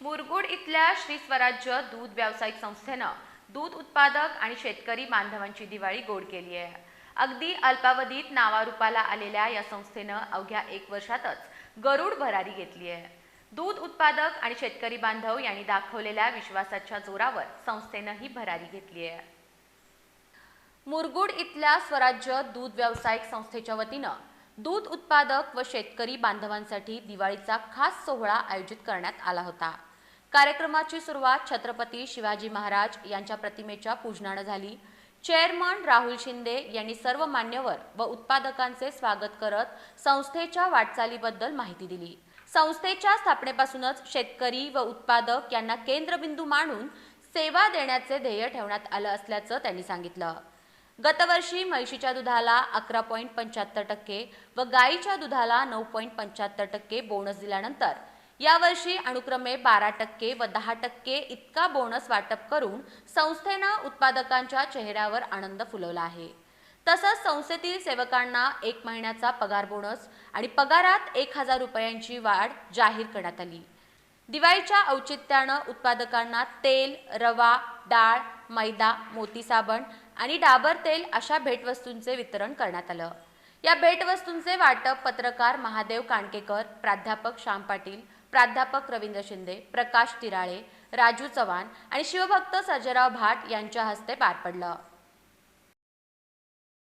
मुरगुड इथल्या श्री स्वराज्य दूध व्यावसायिक संस्थेनं दूध उत्पादक आणि शेतकरी बांधवांची दिवाळी गोड केली आहे. अगदी अल्पावधीत नावारूपाला आलेल्या या संस्थेनं अवघ्या एक वर्षातच गरुड भरारी घेतली आहे. दूध उत्पादक आणि शेतकरी बांधव यांनी दाखवलेल्या विश्वासाच्या जोरावर संस्थेनं ही भरारी घेतली आहे. मुरगुड इथल्या स्वराज्य दूध व्यावसायिक संस्थेच्या वतीनं दूध उत्पादक व शेतकरी बांधवांसाठी दिवाळीचा खास सोहळा आयोजित करण्यात आला होता. कार्यक्रमाची सुरुवात छत्रपती शिवाजी महाराज यांच्या प्रतिमेच्या पूजनानं झाली. चेअरमन राहुल शिंदे यांनी सर्व मान्यवर व उत्पादकांचे स्वागत करत संस्थेच्या वाटचालीबद्दल माहिती दिली. संस्थेच्या स्थापनेपासूनच शेतकरी व उत्पादक यांना केंद्रबिंदू मानून सेवा देण्याचे ध्येय ठेवण्यात आलं असल्याचं त्यांनी सांगितलं. गतवर्षी म्हैशीच्या दुधाला अकरा पॉईंट पंच्याहत्तर टक्के व गाईच्या दुधाला नऊ पॉईंट पंच्याहत्तर टक्के बोनस दिल्यानंतर यावर्षी अनुक्रमे बारा टक्के व दहा टक्के इतका बोनस वाटप करून संस्थेनं उत्पादकांच्या चेहऱ्यावर आनंद फुलवला आहे. तसंच संस्थेतील सेवकांना एक महिन्याचा पगार बोनस आणि पगारात एक हजार रुपयांची वाढ जाहीर करण्यात आली. दिवाळीच्या औचित्यानं उत्पादकांना तेल रवा डाळ मैदा मोती साबण आणि डाबर तेल अशा भेटवस्तूंचे वितरण करण्यात आलं. या भेटवस्तूंचे वाटप पत्रकार महादेव काणकेकर प्राध्यापक श्याम पाटील प्राध्यापक रवींद्र शिंदे प्रकाश तिराळे राजू चव्हाण आणि शिवभक्त सर्जेराव भाट यांच्या हस्ते पार पडलं.